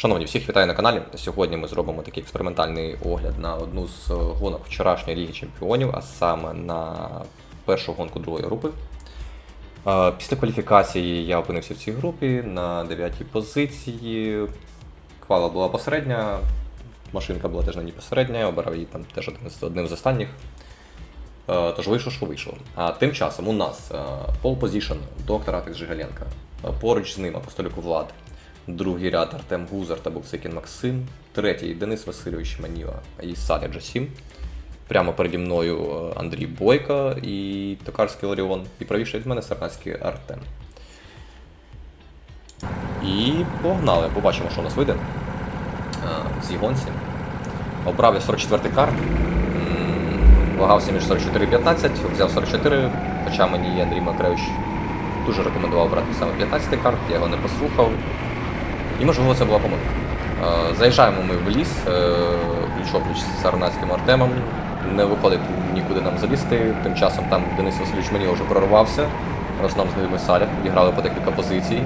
Шановні, всіх вітаю на каналі. Сьогодні ми зробимо такий експериментальний огляд на одну з е, гонок вчорашньої Ліги Чемпіонів, а саме на першу гонку другої групи. Е, Після кваліфікації я опинився в цій групі на 9-й позиції. Квала була посередня, машинка була теж на ній посередня, обирав її там теж одним з, останніх. Е, Тож вийшло, що вийшло. А тим часом у нас е, pole position доктор Апекс Жигаленка. Поруч з ним апостолюк Влад. Другий ряд Артем Гузар та Буксикін Максим. Третій Денис Васильович Маніва і Садя Джасім. Прямо переді мною е, Андрій Бойко і Токарський Ларіон. І правіше від мене Сарнацький Артем. І погнали, побачимо, що у нас вийде е, в цій гонці. Обрав я 44 карт. Вагався між 44 і 15, взяв 44, хоча мені Андрій Макаревич дуже рекомендував брати саме 15 карт, я його не послухав. І можливо це була помилка. Е, Заїжджаємо ми в ліс, пліч-опліч з Сарнацьким Артемом. Не виходить нікуди нам залізти. Тим часом там Денис Васильович мені вже прорвався. Разом з ними салях, відіграли по декілька позицій.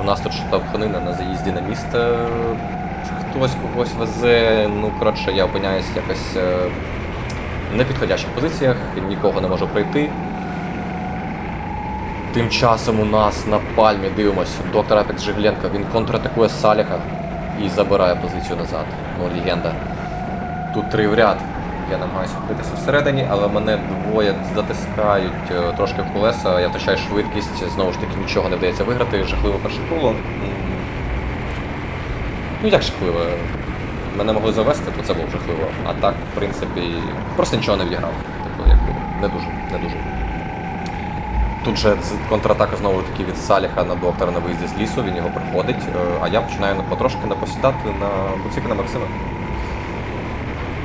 У нас тут штовханина на заїзді на місто. Хтось когось везе. Ну, коротше, я опиняюсь якось е, в непідходящих позиціях, нікого не можу пройти. Тим часом у нас на пальмі дивимося, доктор Апекс він контратакує Саліха і забирає позицію назад. Ну, легенда. Тут три в ряд. Я намагаюся вкритися всередині, але мене двоє затискають е, трошки в колеса, я втрачаю швидкість, знову ж таки нічого не вдається виграти. Жахливо перше коло. Ну як жахливо? Мене могли завести, то це було жахливо. А так, в принципі, просто нічого не відіграв. Тобто, якби, не дуже, не дуже. Тут же контратака знову таки від Саліха на доктора на виїзді з лісу, він його приходить, е, а я починаю потрошки напосідати на Буцикина Максима.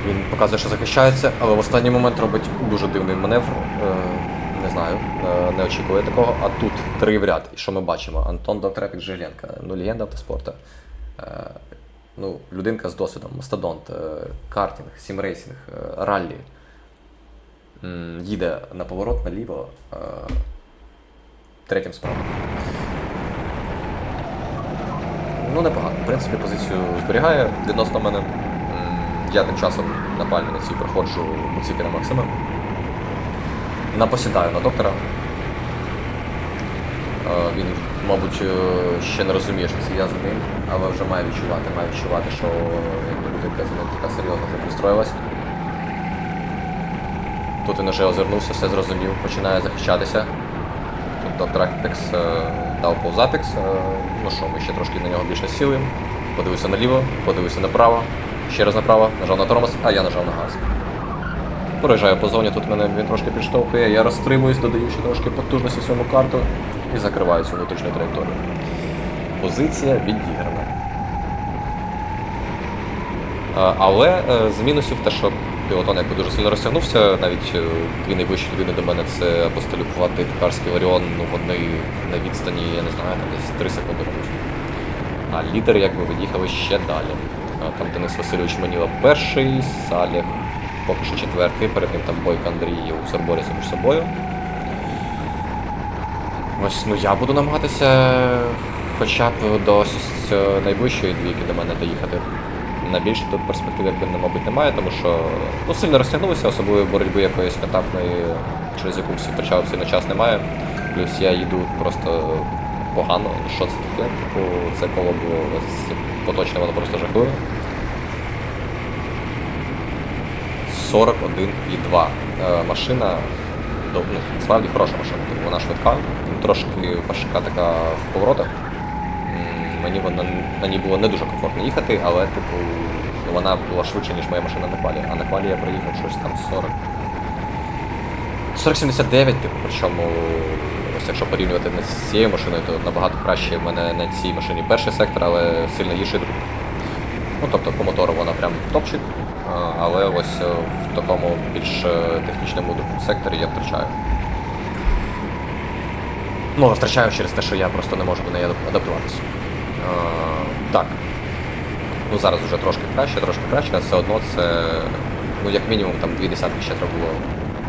Він показує, що захищається, але в останній момент робить дуже дивний маневр. Е, Не знаю, е, не очікує такого. А тут три в ряд. І що ми бачимо? Антон Довтрепік Жиленка, ну легенда автоспорту. Ну, людинка з досвідом, мастодонт, картинг, сімрейсінг, раллі. Їде на поворот наліво третім справа. Ну, непогано. В принципі, позицію зберігає відносно мене. Я тим часом на цій проходжу Буцикіна Максима. Напосідаю на доктора. Е, Він, мабуть, е, ще не розуміє, що це я за ним, але вже має відчувати, має відчувати, що якби людинка за ним така серйозно вже пристроїлась. Тут він уже озирнувся, все зрозумів, починає захищатися. Доктор Апекс е, дав повзапекс. Е, ну що, ми ще трошки на нього більше сіли. Подивився наліво, подивився направо, ще раз направо, нажав на тормоз, а я нажав на газ. Проїжджаю по зоні, тут мене він трошки підштовхує, я розтримуюсь, додаю ще трошки потужності цьому карту і закриваю цю внутрішню траєкторію. Позиція відіграна. Е, Але з мінусів те, що пілотон якби дуже сильно розтягнувся, навіть е, дві найближчі людини до мене це апостолюк і Токарський Ларіон, ну вони на відстані, я не знаю, там десь 3 секунди мабуть. А лідери якби виїхали ще далі. Там Денис Васильович Маніла перший, Саліх поки що четвертий, перед ним там Бойко Андрій і Гусар борються між собою. Ось ну я буду намагатися хоча б до найближчої двійки до мене доїхати. На більше тут перспектив якби не- мабуть немає, тому що ну, сильно розтягнулися, особливо боротьби якоїсь контактної, через яку всі втрачали сильно час немає. Плюс я їду просто погано. Що це таке? Типу, це коло було поточне, воно просто жахливе. 41,2. Е, машина ну, справді хороша машина, типу вона швидка, трошки важка така в поворотах. Мені вона на ній було не дуже комфортно їхати, але типу вона була швидше, ніж моя машина на квалі. А на квалі я проїхав щось там 40. 4079, типу, причому ось якщо порівнювати з цією машиною, то набагато краще в мене на цій машині перший сектор, але сильно гірший другий. Ну, тобто по мотору вона прям топчик, але ось е, в такому більш е, технічному другому секторі я втрачаю. Ну, втрачаю через те, що я просто не можу до неї адаптуватися. А, так. Ну зараз вже трошки краще, трошки краще, але все одно це, ну, як мінімум, там дві десятки ще треба було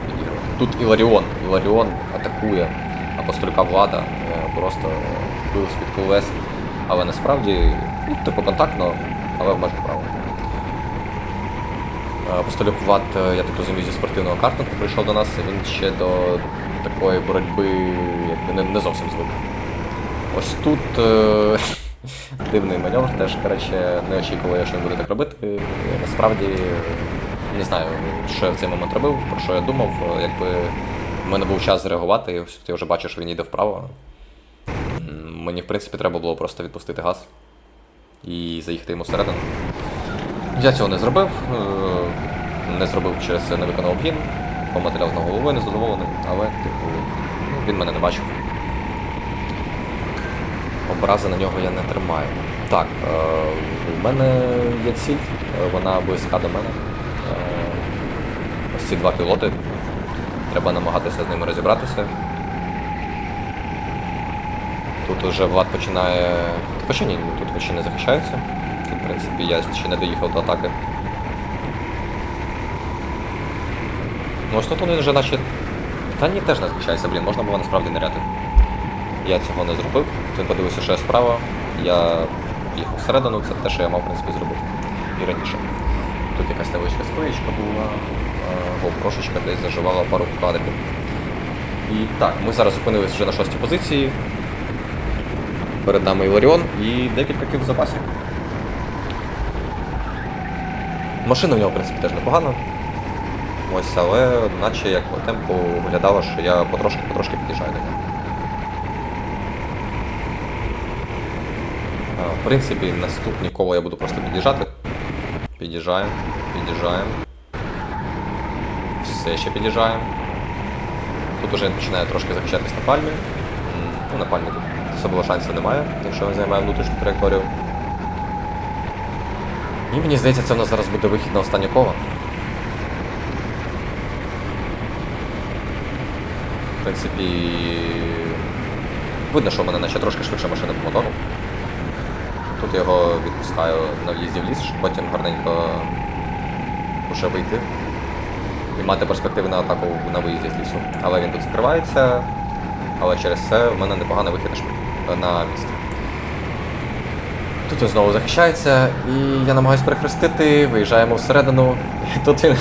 відігрувати. Тут Іларіон. Іларіон атакує апостолька влада, е, просто бив з-під колес. Але насправді, ну, типу контактно, але в межах правил. Е, Постолюк Ват, е, я так розумію, зі спортивного картингу прийшов до нас, він ще до такої боротьби якби не, зовсім звик. Ось тут е, дивний маневр теж, коротше, не очікував, що він буде так робити. Насправді не знаю, що я в цей момент робив, про що я думав. Е, Якби в мене був час зреагувати, я вже бачу, що він йде вправо. Мені, в принципі, треба було просто відпустити газ і заїхати йому всередину. Я цього не зробив. е, Не зробив через це не виконав обгін. Поматеріал на головою не задоволений, але типу, він мене не бачив. Образи на нього я не тримаю. Так, е, у мене є ціль, е, вона близька до мене. Е, ось ці два пілоти. Треба намагатися з ними розібратися. Тут уже Влад починає. Хоча ні, тут він ще не захищається. В принципі, я ще не доїхав до атаки. Ну ось тут вони вже наче. Та ні, теж не захищається, блін, можна було насправді ниряти. Я цього не зробив. Він подивився, що я справа. Я їхав всередину, це те, що я мав, в принципі, зробити. І раніше. Тут якась невеличка споєчка була, гопрошечка десь заживала пару кадрів. І так, ми зараз зупинились вже на шостій позиції. Перед нами Іларіон і декілька кіл в запасі. Машина в нього, в принципі, теж непогана. Ось, але наче як по темпу виглядало, що я потрошки-потрошки під'їжджаю до нього. А, В принципі, наступні коло я буду просто під'їжджати. Під'їжджаємо, під'їжджаємо. Все ще під'їжджаємо. Тут уже починає трошки захищатись на пальмі. Ну, на пальмі тут особливо шансів немає, якщо він займає внутрішню траєкторію. І мені здається, це в нас зараз буде вихід на останнє коло. В принципі, видно, що в мене наче трошки швидше машина по мотору. Тут я його відпускаю на в'їзді в ліс, щоб потім гарненько вже вийти і мати перспективи на атаку на виїзді з лісу. Але він тут закривається, але через це в мене непоганий вихід на, місце. Тут він знову захищається, і я намагаюся перехрестити, виїжджаємо всередину, і тут він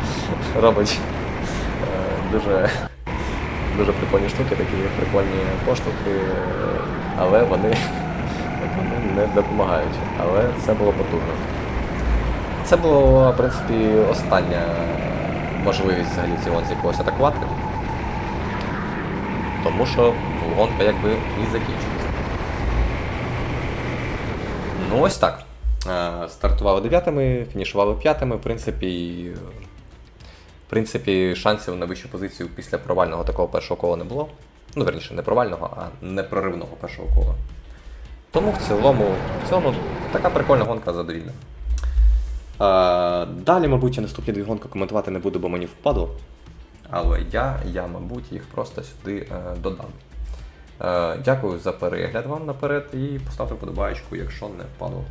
робить е, дуже, дуже прикольні штуки, такі прикольні поштовхи, але вони, вони не допомагають. Але це було потужно. Це була, в принципі, остання можливість взагалі в цій гонці когось атакувати. Тому що гонка якби і закінчується. Ну ось так. Е, Стартували дев'ятими, фінішували п'ятими. В принципі, в принципі, шансів на вищу позицію після провального такого першого кола не було. Ну, верніше, не провального, а непроривного першого кола. Тому в цілому, в цілому така прикольна гонка задовільна. Е, далі, мабуть, я наступні дві гонки коментувати не буду, бо мені впадло. Але я, я, мабуть, їх просто сюди е, додам. Е, дякую за перегляд вам наперед і поставте вподобайку, якщо не впадло.